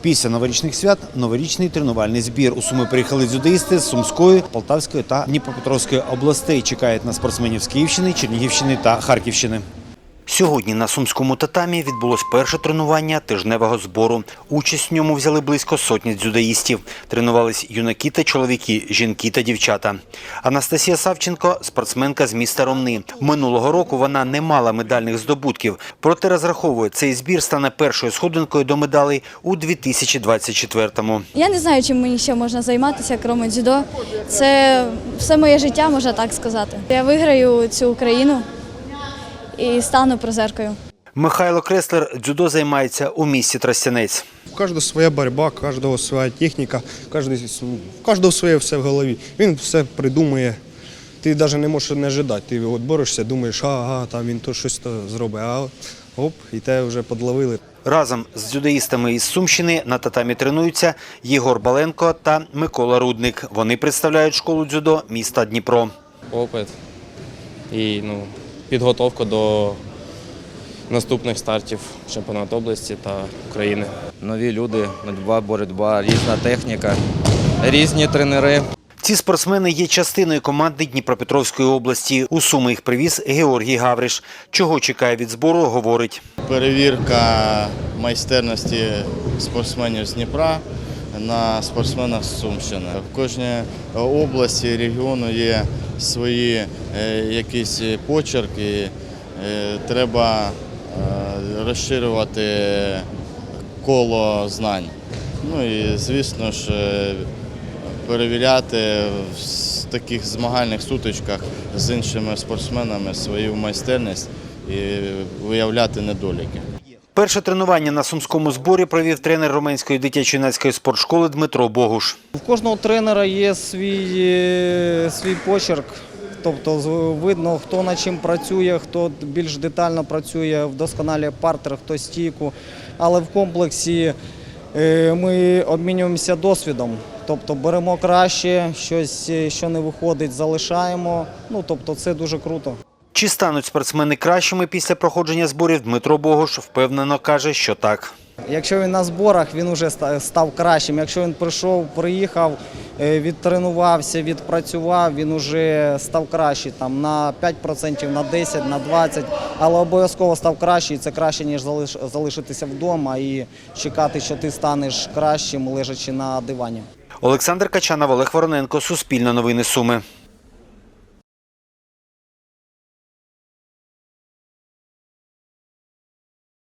Після новорічних свят новорічний тренувальний збір. У Суми приїхали дзюдоїсти з Сумської, Полтавської та Дніпропетровської областей. Чекають на спортсменів з Київщини, Чернігівщини та Харківщини. Сьогодні на сумському татамі відбулось перше тренування тижневого збору. Участь в ньому взяли близько сотні дзюдоїстів. Тренувались юнаки та чоловіки, жінки та дівчата. Анастасія Савченко – спортсменка з міста Ромни. Минулого року вона не мала медальних здобутків, проте розраховує, цей збір стане першою сходинкою до медалей у 2024-му. Я не знаю, чим мені ще можна займатися, крім дзюдо. Це все моє життя, можна так сказати. Я виграю цю Україну і стану призеркою. Михайло Креслер дзюдо займається у місті Тростянець. У кожного своя боротьба, у кожного своя техніка, у кожного своє все в голові. Він все придумує. Ти навіть не можеш не ожидати. Ти от борешся, думаєш, ага, там він то щось то зробить, а оп, і те вже подловили. Разом з дзюдоїстами із Сумщини на татамі тренуються Єгор Баленко та Микола Рудник. Вони представляють школу дзюдо міста Дніпро. опит і ну, підготовка до наступних стартів чемпіонату області та України. нові люди, нудьба, боротьба, різна техніка, різні тренери. Ці спортсмени є частиною команди Дніпропетровської області. У Суми їх привіз Георгій Гавриш. Чого чекає від збору, говорить. перевірка майстерності спортсменів з Дніпра на спортсменах з Сумщини. В кожній області, регіону є свої е, якісь почерки. Е, Треба е, розширювати коло знань. Ну і, звісно ж, е, перевіряти в таких змагальних сутичках з іншими спортсменами свою майстерність і виявляти недоліки. Перше тренування на сумському зборі провів тренер Роменської дитячо-юнацької спортшколи Дмитро Богуш. У кожного тренера є свій, е, свій почерк. Тобто видно, хто над чим працює, хто більш детально працює, вдосконалює партер, хто стійку. Але в комплексі е, ми обмінюємося досвідом. Тобто беремо краще, щось, е, що не виходить, залишаємо. Ну, тобто це дуже круто. Чи стануть спортсмени кращими після проходження зборів? Дмитро Богуш впевнено каже, що так. Якщо він на зборах, він вже став кращим. Якщо він прийшов, приїхав, е, відтренувався, відпрацював, він вже став кращий там на 5%, на 10%, на 20%, але обов'язково став кращий. і Це краще, ніж залишитися вдома і чекати, що ти станеш кращим, лежачи на дивані. Олександр Качанов, Олег Вороненко, Суспільне новини Суми.